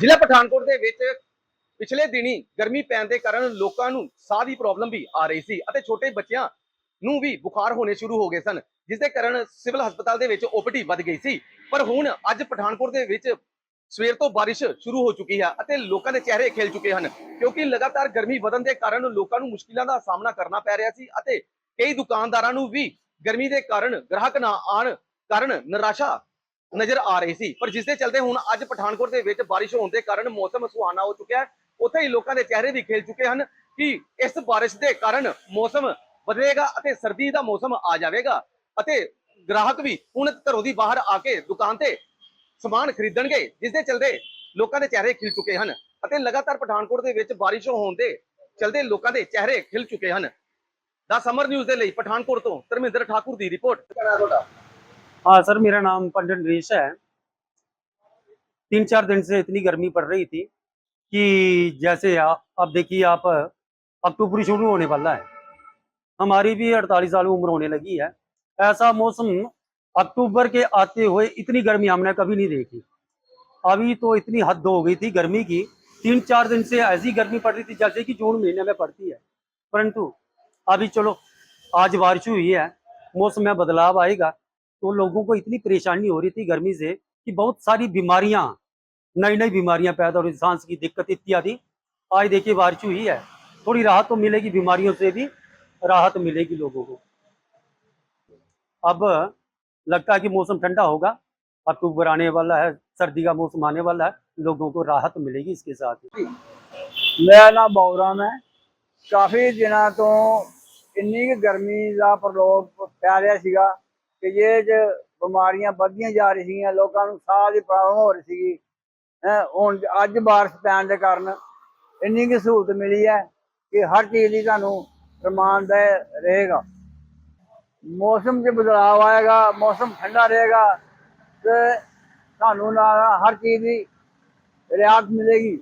ਜ਼ਿਲ੍ਹਾ ਪਠਾਨਕੋਟ ਦੇ ਵਿੱਚ ਪਿਛਲੇ ਦਿਨੀ ਗਰਮੀ ਪੈਣ ਦੇ ਕਾਰਨ ਲੋਕਾਂ ਨੂੰ ਸਾਹ ਦੀ ਪ੍ਰੋਬਲਮ ਵੀ ਆ ਰਹੀ ਸੀ ਅਤੇ ਛੋਟੇ ਬੱਚਿਆਂ ਨੂੰ ਵੀ ਬੁਖਾਰ ਹੋਣੇ ਸ਼ੁਰੂ ਹੋ ਗਏ ਸਨ ਜਿਸ ਦੇ ਕਾਰਨ ਸਿਵਲ ਹਸਪਤਾਲ ਦੇ ਵਿੱਚ ਓਪੀਡੀ ਵੱਧ ਗਈ ਸੀ। ਪਰ ਹੁਣ ਅੱਜ ਪਠਾਨਕੋਟ ਦੇ ਵਿੱਚ ਸਵੇਰ ਤੋਂ ਬਾਰਿਸ਼ ਸ਼ੁਰੂ ਹੋ ਚੁੱਕੀ ਹੈ ਅਤੇ ਲੋਕਾਂ ਦੇ ਚਿਹਰੇ ਖਿਲ ਚੁੱਕੇ ਹਨ, ਕਿਉਂਕਿ ਲਗਾਤਾਰ ਗਰਮੀ ਵਧਣ ਦੇ ਕਾਰਨ ਲੋਕਾਂ ਨੂੰ ਮੁਸ਼ਕਿਲਾਂ ਦਾ ਸਾਹਮਣਾ ਕਰਨਾ ਪੈ ਰਿਹਾ ਸੀ ਅਤੇ ਕਈ ਦੁਕਾਨਦਾਰਾਂ ਨੂੰ ਵੀ ਗਰਮੀ ਦੇ ਕਾਰਨ ਗ੍ਰਾਹਕ ਨਾ ਆਣ ਕਾਰਨ ਨਿਰਾਸ਼ਾ ਨਜ਼ਰ ਆ ਰਹੀ ਸੀ। ਪਰ ਜਿਸ ਦੇ ਚਲਦੇ ਹੁਣ ਅੱਜ ਪਠਾਨਕੋਟ ਦੇ ਵਿੱਚ ਬਾਰਿਸ਼ ਹੋਣ ਦੇ ਕਾਰਨ ਮੌਸਮ ਸੁਹਾਨਾ ਹੋ ਚੁੱਕਿਆ ਹੈ। ਉੱਥੇ ਹੀ ਲੋਕਾਂ ਦੇ ਚਿਹਰੇ ਵੀ ਖਿਲ ਚੁੱਕੇ ਹਨ ਕਿ ਇਸ ਬਾਰਿਸ਼ ਦੇ ਕਾਰਨ ਮੌਸਮ ਬਦਲੇਗਾ ਅਤੇ ਸਰਦੀ ਦਾ ਮੌਸਮ ਆ ਜਾਵੇਗਾ ਅਤੇ ਗ੍ਰਾਹਕ ਵੀ ਹੁਣ ਘਰੋਂ ਦੀ ਬਾਹਰ ਆ ਕੇ ਦੁਕਾਨ ਤੇ ਸਮਾਨ ਖਰੀਦਣਗੇ ਜਿਸ ਦੇ ਚਲਦੇ ਲੋਕਾਂ ਦੇ ਚਿਹਰੇ ਖਿਲ ਚੁੱਕੇ ਹਨ ਅਤੇ ਲਗਾਤਾਰ ਪਠਾਨਕੋਟ ਦੇ ਵਿੱਚ ਬਾਰਿਸ਼ ਹੋਣ ਦੇ ਚਲਦੇ ਲੋਕਾਂ ਦੇ ਚਿਹਰੇ ਖਿਲ ਚੁੱਕੇ ਹਨ। ਦਾ ਸਮਰ ਨਿਊਜ਼ ਦੇ ਲਈ ਪਠਾਨਕੋਟ ਤੋਂ ਧਰਮਿੰਦਰ ਠਾਕੁਰ ਦੀ ਰਿਪੋਰਟ। हाँ सर, मेरा नाम पंडित नरेश है। तीन चार दिन से इतनी गर्मी पड़ रही थी कि जैसे आप अब देखिए, आप, अक्टूबर शुरू होने वाला है। हमारी भी 48 साल उम्र होने लगी है। ऐसा मौसम अक्टूबर के आते हुए इतनी गर्मी हमने कभी नहीं देखी। अभी तो इतनी हद हो गई थी गर्मी की। तीन चार दिन से ऐसी गर्मी पड़ रही थी जैसे कि जून महीने में पड़ती है। परंतु अभी चलो, आज बारिश हुई है, मौसम में बदलाव आएगा। तो लोगों को इतनी परेशानी हो रही थी गर्मी से कि बहुत सारी बीमारियां नई नई बीमारियां पैदा हो रही थी सांस की दिक्कत इत्यादि आज देखिए बारिश हुई है थोड़ी राहत तो मिलेगी बीमारियों से भी राहत मिलेगी लोगों को अब लगता है कि मौसम ठंडा होगा अक्टूबर आने वाला है सर्दी का मौसम आने वाला है लोगों को राहत मिलेगी इसके साथ ਮੇਰਾ ਨਾਮ ਬੌਰਾਮ ਹੈ ਕਾਫੀ ਦਿਨਾਂ ਤੋਂ ਇੰਨੀ ਕੁ ਗਰਮੀ ਦਾ ਪ੍ਰਲੋਭ ਪੈ ਰਿਹਾ ਸੀਗਾ ਕਿ ਇਹ ਚ ਬਿਮਾਰੀਆਂ ਵੱਧਦੀਆਂ ਜਾ ਰਹੀਆਂ ਸੀਗੀਆਂ ਲੋਕਾਂ ਨੂੰ ਸਾਹ ਦੀ ਪ੍ਰੋਬਲਮ ਹੋ ਰਹੀ ਸੀਗੀ ਹੈਂ, ਹੁਣ ਅੱਜ ਬਾਰਿਸ਼ ਪੈਣ ਦੇ ਕਾਰਨ ਇੰਨੀ ਕੁ ਸਹੂਲਤ ਮਿਲੀ ਹੈ ਕਿ ਹਰ ਚੀਜ਼ ਦੀ ਤੁਹਾਨੂੰ ਰਮਾਨਦਾ ਰਹੇਗਾ। ਮੌਸਮ 'ਚ ਬਦਲਾਅ ਆਏਗਾ ਮੌਸਮ ਠੰਡਾ ਰਹੇਗਾ ਤੇ ਤੁਹਾਨੂੰ ਨਾਲ ਹਰ ਚੀਜ਼ ਦੀ ਰਿਆਇਤ ਮਿਲੇਗੀ।